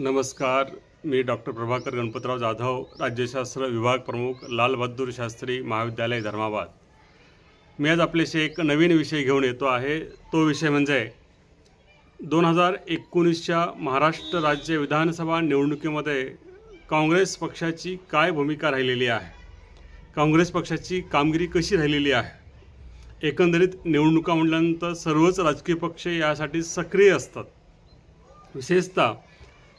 नमस्कार मी डॉक्टर प्रभाकर गणपतराव जाधव राज्यशास्त्र विभाग प्रमुख लालबहादूर शास्त्री महाविद्यालय धर्माबाद. मी आज आपल्याशी एक नवीन विषय घेऊन येतो आहे. तो विषय म्हणजे दोन हजार एकोणीसच्या महाराष्ट्र राज्य विधानसभा निवडणुकीमध्ये काँग्रेस पक्षाची काय भूमिका राहिलेली आहे? काँग्रेस पक्षाची कामगिरी कशी राहिलेली आहे? एकंदरीत निवडणुका म्हटल्यानंतर सर्वच राजकीय पक्ष यासाठी सक्रिय असतात. विशेषतः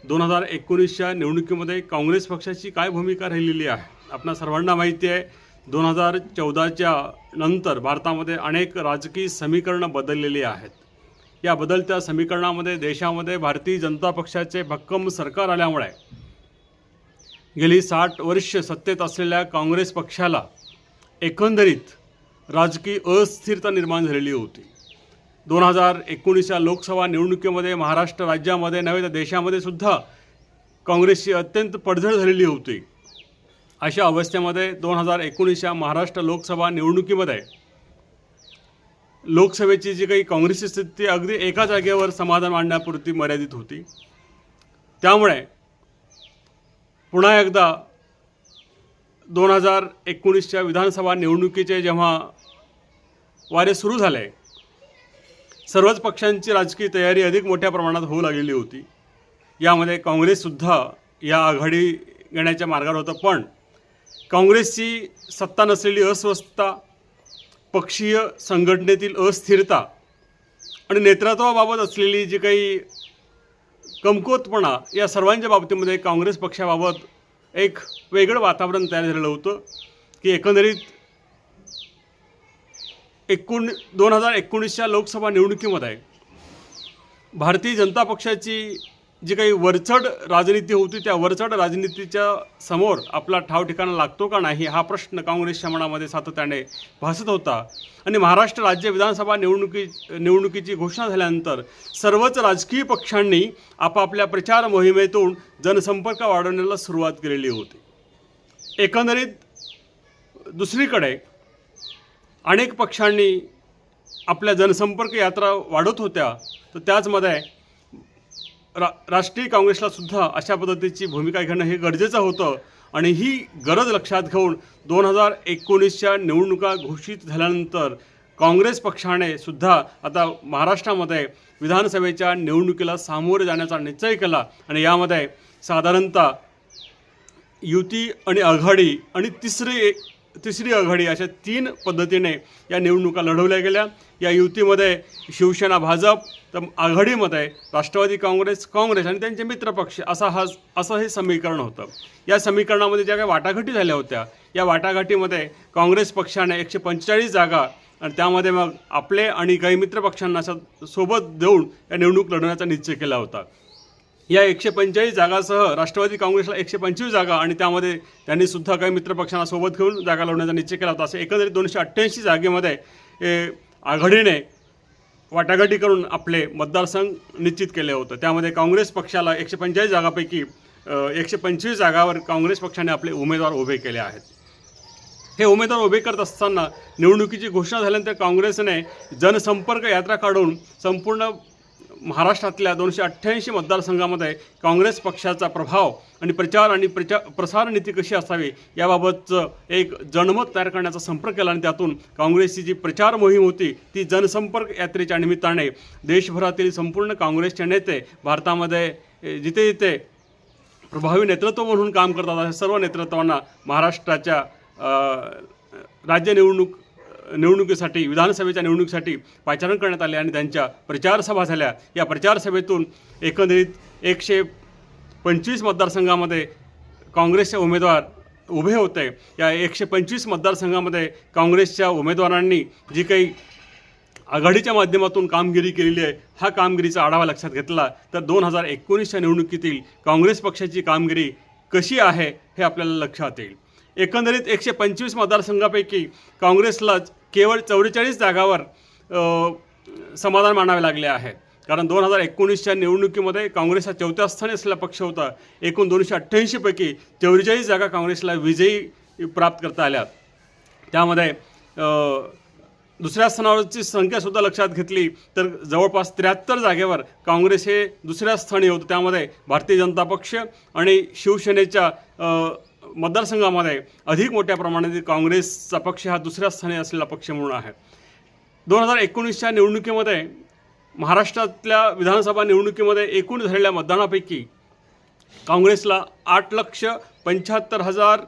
दोन हजार एकोणीसच्या निवडणुकीमध्ये काँग्रेस पक्षाची काय भूमिका राहिलेली आहे? आपणा सर्वांना माहिती आहे दोन हजार चौदाच्या नंतर भारतामध्ये अनेक राजकीय समीकरणं बदललेली आहेत. या बदलत्या समीकरणामध्ये देशामध्ये भारतीय जनता पक्षाचे भक्कम सरकार आल्यामुळे गेली साठ वर्ष सत्तेत असलेल्या काँग्रेस पक्षाला एकंदरीत राजकीय अस्थिरता निर्माण झालेली होती. दोन हजार एकोणीसच्या लोकसभा निवडणुकीमध्ये महाराष्ट्र राज्यामध्ये नव्हे तर देशामध्ये सुद्धा काँग्रेसची अत्यंत पडझड झालेली होती. अशा अवस्थेमध्ये दोन हजार एकोणीसच्या महाराष्ट्र लोकसभा निवडणुकीमध्ये लोकसभेची जी काही काँग्रेसची स्थिती अगदी एका जागेवर समाधान मांडण्यापुरती मर्यादित होती. त्यामुळे पुन्हा एकदा दोन हजार एकोणीसच्या विधानसभा निवडणुकीचे जेव्हा वारे सुरू झाले सर्वच पक्षांची राजकीय तयारी अधिक मोठ्या प्रमाणात होऊ लागलेली होती. यामध्ये काँग्रेससुद्धा या आघाडी घेण्याच्या मार्गावर होतं. पण काँग्रेसची सत्ता नसलेली अस्वस्थता पक्षीय संघटनेतील अस्थिरता आणि नेतृत्वाबाबत असलेली जी काही कमकुवतपणा या सर्वांच्या बाबतीमध्ये काँग्रेस पक्षाबाबत एक वेगळं वातावरण तयार झालेलं होतं की एकंदरीत एकोण दोन हजार एकोणीसच्या लोकसभा निवडणुकीमध्ये भारतीय जनता पक्षाची जी काही वरचढ राजनीती होती त्या वरचढ राजनीतीच्या समोर आपला ठाव ठिकाणा लागतो का नाही हा प्रश्न काँग्रेसच्या मनामध्ये सातत्याने भासत होता. आणि महाराष्ट्र राज्य विधानसभा निवडणुकी निवडणुकीची घोषणा झाल्यानंतर सर्वच राजकीय पक्षांनी आपापल्या प्रचार मोहिमेतून जनसंपर्क वाढवण्याला सुरुवात केलेली होती. एकंदरीत दुसरीकडे अनेक पक्षांनी आपल्या जनसंपर्क यात्रा वाढत होत्या. तर त्याचमध्ये रा राष्ट्रीय काँग्रेसला सुद्धा अशा पद्धतीची भूमिका घेणं हे गरजेचं होतं. आणि ही गरज लक्षात घेऊन दोन हजार एकोणीसच्या निवडणुका घोषित झाल्यानंतर काँग्रेस पक्षाने सुद्धा आता महाराष्ट्रामध्ये विधानसभेच्या निवडणुकीला सामोरे जाण्याचा निश्चय केला. आणि यामध्ये साधारणतः युती आणि आघाडी आणि तिसरी तिसरी आघाडी अशा तीन पद्धतीने या निवडणुका लढवल्या गेल्या. या युतीमध्ये शिवसेना भाजप तर आघाडीमध्ये राष्ट्रवादी काँग्रेस काँग्रेस आणि त्यांचे मित्रपक्ष असा हा असं हे समीकरण होतं. या समीकरणामध्ये ज्या काही वाटाघाटी झाल्या होत्या या वाटाघाटीमध्ये काँग्रेस पक्षाने एकशे पंचेचाळीस जागा आणि त्यामध्ये मग आपले आणि काही मित्रपक्षांना असं सोबत देऊन या निवडणूक लढवण्याचा निश्चय केला होता. या एकशे पंचेचाळीस जागासह राष्ट्रवादी काँग्रेसला एकशे पंचवीस जागा आणि त्यामध्ये त्यांनी सुद्धा काही मित्रपक्षांना सोबत घेऊन जागा लढवण्याचा निश्चय केला होता. असे एकंदरीत दोनशे अठ्ठ्याऐंशी जागेमध्ये आघाडीने वाटाघाटी करून आपले मतदारसंघ निश्चित केले होतं. त्यामध्ये काँग्रेस पक्षाला एकशे पंचेचाळीस जागापैकी एकशे पंचवीस जागावर काँग्रेस पक्षाने आपले उमेदवार उभे केले आहेत. हे उमेदवार उभे करत असताना निवडणुकीची घोषणा झाल्यानंतर काँग्रेसने जनसंपर्क यात्रा काढून संपूर्ण महाराष्ट्रातल्या दोनशे अठ्ठ्याऐंशी मतदारसंघामध्ये काँग्रेस पक्षाचा प्रभाव आणि प्रचार आणि प्रचार प्रसार नीती कशी असावी याबाबतचं एक जनमत तयार करण्याचा संपर्क केला आणि त्यातून काँग्रेसची जी प्रचार मोहीम होती ती जनसंपर्क यात्रेच्या निमित्ताने देशभरातील संपूर्ण काँग्रेसचे नेते भारतामध्ये जिथे जिथे प्रभावी नेतृत्व म्हणून काम करतात अशा सर्व नेतृत्वांना महाराष्ट्राच्या राज्य निवडणूक निवडणुकीसाठी विधानसभेच्या निवडणुकीसाठी पाचारण करण्यात आले आणि त्यांच्या प्रचारसभा झाल्या. या प्रचारसभेतून एकंदरीत एकशे पंचवीस मतदारसंघामध्ये काँग्रेसचे उमेदवार उभे होते. या एकशे पंचवीस मतदारसंघामध्ये काँग्रेसच्या उमेदवारांनी जी काही आघाडीच्या माध्यमातून कामगिरी केलेली आहे हा कामगिरीचा आढावा लक्षात घेतला. तर दोन हजार एकोणीसच्या निवडणुकीतील काँग्रेस पक्षाची कामगिरी कशी आहे हे आपल्याला लक्षात येईल. एकंदरीत एकशे पंचवीस मतदारसंघापैकी काँग्रेसला केवळ चौवेचाळीस जागावर समाधान मानावे लागले आहे. कारण दोन हजार एकोणीसच्या निवडणुकीमध्ये काँग्रेस हा चौथ्या स्थानी असलेला पक्ष होता. एकूण दोनशे अठ्ठ्याऐंशीपैकी चौवेचाळीस जागा काँग्रेसला विजयी प्राप्त करता आल्या. त्यामध्ये दुसऱ्या स्थानावरची संख्यासुद्धा लक्षात घेतली तर जवळपास त्र्याहत्तर जागेवर काँग्रेस हे दुसऱ्या स्थानी होतं. त्यामध्ये भारतीय जनता पक्ष आणि शिवसेनेच्या मतदारसंघामध्ये अधिक मोठ्या प्रमाणात काँग्रेसचा पक्ष हा दुसऱ्या स्थानी असलेला पक्ष म्हणून आहे. दोन हजार एकोणीसच्या निवडणुकीमध्ये महाराष्ट्रातल्या विधानसभा निवडणुकीमध्ये एकूण झालेल्या मतदानापैकी काँग्रेसला आठ लक्ष पंच्याहत्तर हजार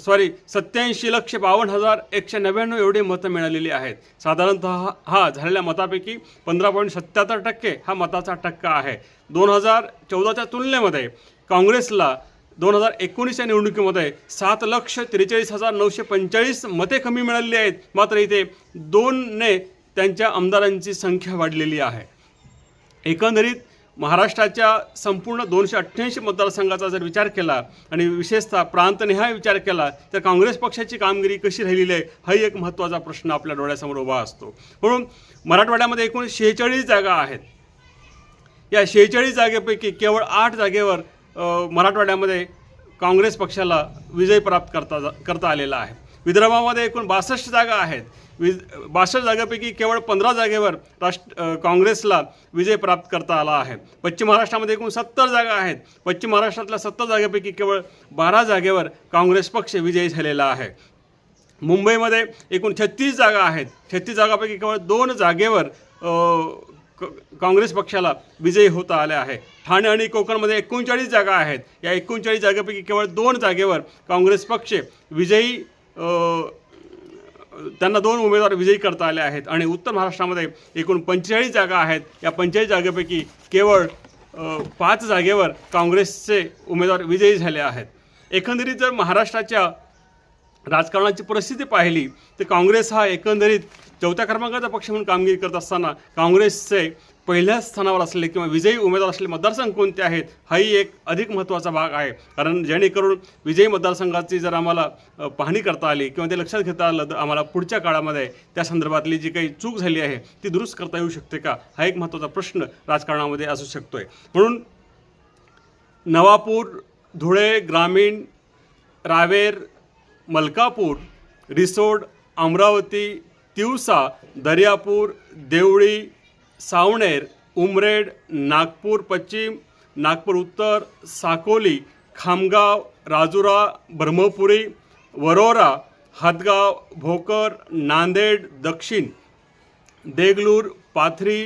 सॉरी सत्याऐंशी लक्ष बावन्न हजार एकशे नव्याण्णव एवढी मतं मिळालेली आहेत. साधारणतः हा- हा झालेल्या मतापैकी पंधरा पॉईंट सत्याहत्तर टक्के हा मताचा टक्का आहे. दोन हजार चौदाच्या तुलनेमध्ये काँग्रेसला दोन हजार एकोणीसच्या निवडणुकीमध्ये सात लक्ष त्रेचाळीस हजार नऊशे पंचेचाळीस मते कमी मिळालेली आहेत. मात्र इथे दोनने त्यांच्या आमदारांची संख्या वाढलेली आहे. एकंदरीत महाराष्ट्राच्या संपूर्ण दोनशे अठ्ठ्याऐंशी मतदारसंघाचा जर विचार केला आणि विशेषतः प्रांतनिहाय विचार केला तर काँग्रेस पक्षाची कामगिरी कशी राहिलेली आहे हाही एक महत्त्वाचा प्रश्न आपल्या डोळ्यासमोर उभा असतो. म्हणून मराठवाड्यामध्ये एकूण शेहेचाळीस जागा आहेत. या शेहेचाळीस जागेपैकी केवळ आठ जागेवर मराठवाड्यामध्ये काँग्रेस पक्षाला विजय प्राप्त करता जा करता आलेला आहे. विदर्भामध्ये एकूण बासष्ट जागा आहेत. विज बासष्ट जागेपैकी केवळ पंधरा जागेवर राष्ट्र काँग्रेसला विजय प्राप्त करता आला आहे. पश्चिम महाराष्ट्रामध्ये एकूण सत्तर जागा आहेत. पश्चिम महाराष्ट्रातल्या सत्तर जागेपैकी केवळ बारा जागेवर काँग्रेस पक्ष विजयी झालेला आहे. मुंबईमध्ये एकूण छत्तीस जागा आहेत. छत्तीस जागापैकी केवळ दोन जागेवर काँग्रेस पक्षाला विजयी होता आले आहे. ठाणे आणि कोकणमध्ये एकोणचाळीस जागा आहेत. या एकोणचाळीस जागेपैकी केवळ दोन जागेवर काँग्रेस पक्ष विजयी त्यांना दोन उमेदवार विजयी करता आले आहेत. आणि उत्तर महाराष्ट्रामध्ये एकूण पंचेचाळीस जागा आहेत. या पंचेचाळीस जागेपैकी केवळ पाच जागेवर काँग्रेसचे उमेदवार विजयी झाले आहेत. एकंदरीत जर महाराष्ट्राच्या राजकारणाची परिस्थिती पाहिली तर काँग्रेस हा एकंदरीत चौथ्या क्रमांकाचा पक्ष म्हणून कामगिरी करत असताना काँग्रेसचे पहिल्या स्थानावर असलेले किंवा विजयी उमेदवार असलेले मतदारसंघ कोणते आहेत हाही एक अधिक महत्त्वाचा भाग आहे. कारण जेणेकरून विजयी मतदारसंघाची जर आम्हाला पाहणी करता आली किंवा ते लक्षात घेता आलं तर आम्हाला पुढच्या काळामध्ये त्या संदर्भातली जी काही चूक झाली आहे ती दुरुस्त करता येऊ शकते का हा एक महत्त्वाचा प्रश्न राजकारणामध्ये असू शकतो आहे म्हणून नवापूर धुळे ग्रामीण रावेर मलकापूर रिसोड अमरावती तिवसा दर्यापूर देवळी सावणेर उमरेड नागपूर पश्चिम नागपूर उत्तर साकोली खामगाव राजुरा ब्रह्मपुरी वरोरा हातगाव भोकर नांदेड दक्षिण देगलूर पाथरी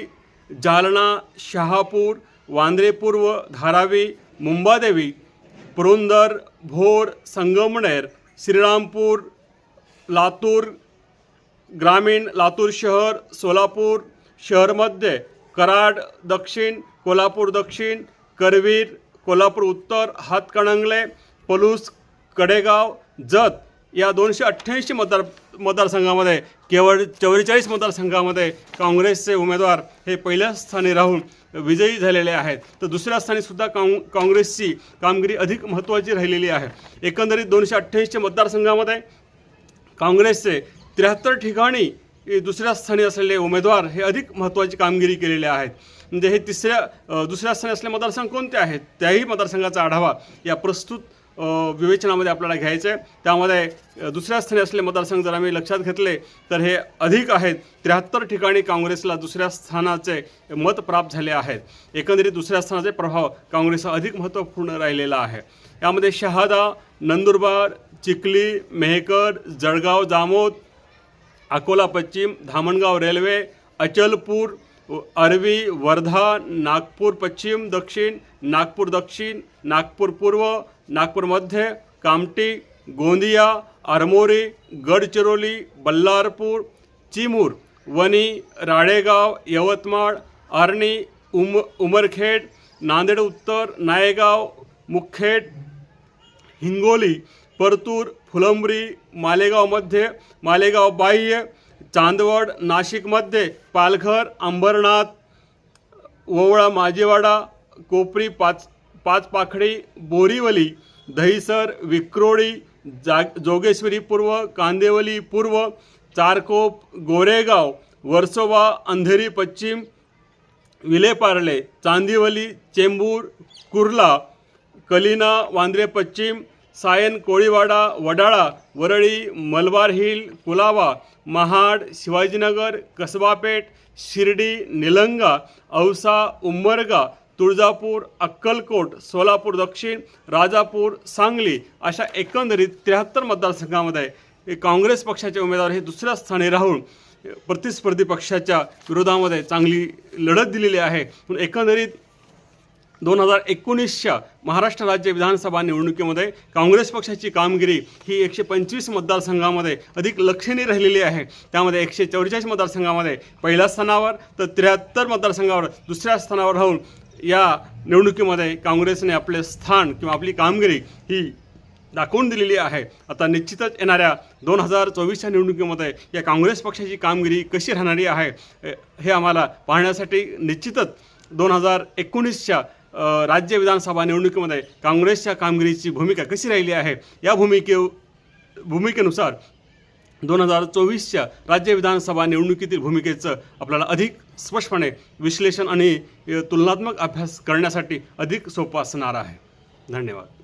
जालना शहापूर वांद्रे पूर्व धारावी मुंबादेवी पुरंदर भोर संगमनेर श्रीरामपूर लातूर ग्रामीण लातूर शहर सोलापूर शहरमध्ये कराड दक्षिण कोल्हापूर दक्षिण करवीर कोल्हापूर उत्तर हातकणंगले पलूस कडेगाव जत या दोनशे अठ्ठ्याऐंशी मतदार मतदारसंघामध्ये केवळ चौवेचाळीस मतदारसंघामध्ये काँग्रेसचे उमेदवार हे पहिल्या स्थानी राहून विजयी झालेले आहेत. तर दुसऱ्या स्थानीसुद्धा काँ काँग्रेसची कामगिरी अधिक महत्त्वाची राहिलेली आहे. एकंदरीत दोनशे अठ्ठ्याऐंशीच्या मतदारसंघामध्ये काँग्रेसचे त्र्याहत्तर ठिकाणी दुसऱ्या स्थानी असलेले उमेदवार हे अधिक महत्त्वाची कामगिरी केलेले आहेत. म्हणजे हे तिसऱ्या दुसऱ्या स्थानी असलेले मतदारसंघ कोणते आहेत? त्याही मतदारसंघाचा आढावा या प्रस्तुत विवेचनामध्ये आपल्याला घ्यायचं आहे त्यामध्ये दुसऱ्या स्थानी असलेले मतदारसंघ जर आम्ही लक्षात घेतले तर हे अधिक आहेत. त्र्याहत्तर ठिकाणी काँग्रेसला दुसऱ्या स्थानाचे मत प्राप्त झाले आहेत. एकंदरीत दुसऱ्या स्थानाचे प्रभाव काँग्रेसचा अधिक महत्त्वपूर्ण राहिलेला आहे. यामध्ये शहादा नंदुरबार चिखली मेहकर जळगाव जामोद अकोला पश्चिम धामणगाव रेल्वे अचलपूर अरवी वर्धा नागपूर पश्चिम दक्षिण नागपूर दक्षिण नागपूर पूर्व नागपूर मध्य कामटी गोंदिया आरमोरी गडचिरोली बल्लारपूर चिमूर वणी राळेगाव यवतमाळ आर्णी उम उमरखेड नांदेड उत्तर नायगाव मुखेड हिंगोली परतूर फुलंब्री मालेगाव मध्य मालेगाव बाह्य चांदवड नाशिकमध्ये पालघर अंबरनाथ ओवळा माजीवाडा कोपरी पाच पाच पाखडी बोरीवली दहिसर विक्रोळी जा जोगेश्वरी पूर्व कांदेवली पूर्व चारकोप गोरेगाव वर्सोवा अंधेरी पश्चिम विलेपार्ले चांदिवली चेंबूर कुर्ला कलिना वांद्रे पश्चिम सायन कोळीवाडा वडाळा वरळी मलबार हिल कुलावा महाड शिवाजीनगर कसबापेठ शिर्डी निलंगा औसा उंबरगा तुळजापूर अक्कलकोट सोलापूर दक्षिण राजापूर सांगली अशा एकंदरीत त्र्याहत्तर मतदारसंघामध्ये काँग्रेस पक्षाचे उमेदवार हे दुसऱ्या स्थानी राहून प्रतिस्पर्धी पक्षाच्या विरोधामध्ये चांगली लढत दिलेली आहे. एकंदरीत दोन हजार एकोणीसच्या महाराष्ट्र राज्य विधानसभा निवडणुकीमध्ये काँग्रेस पक्षाची कामगिरी ही एकशे पंचवीस मतदारसंघामध्ये अधिक लक्षणीय राहिलेली आहे. त्यामध्ये एकशे चौवेचाळीस मतदारसंघामध्ये पहिल्या स्थानावर तर त्र्याहत्तर मतदारसंघावर दुसऱ्या स्थानावर राहून या निवडणुकीमध्ये काँग्रेसने आपले स्थान किंवा आपली कामगिरी ही दाखवून दिलेली आहे. आता निश्चितच येणाऱ्या दोन हजार चोवीसच्या निवडणुकीमध्ये या काँग्रेस पक्षाची कामगिरी कशी राहणारी आहे हे आम्हाला पाहण्यासाठी निश्चितच दोन हजार एकोणीसच्या राज्य विधानसभा निवडणुकीमध्ये काँग्रेसच्या कामगिरीची भूमिका कशी राहिली आहे? या भूमिके भूमिकेनुसार दोन हजार चोवीसच्या राज्य विधानसभा निवडणुकीतील भूमिकेचं आपल्याला अधिक स्पष्टपणे विश्लेषण आणि तुलनात्मक अभ्यास करण्यासाठी अधिक सोपं असणार आहे. धन्यवाद.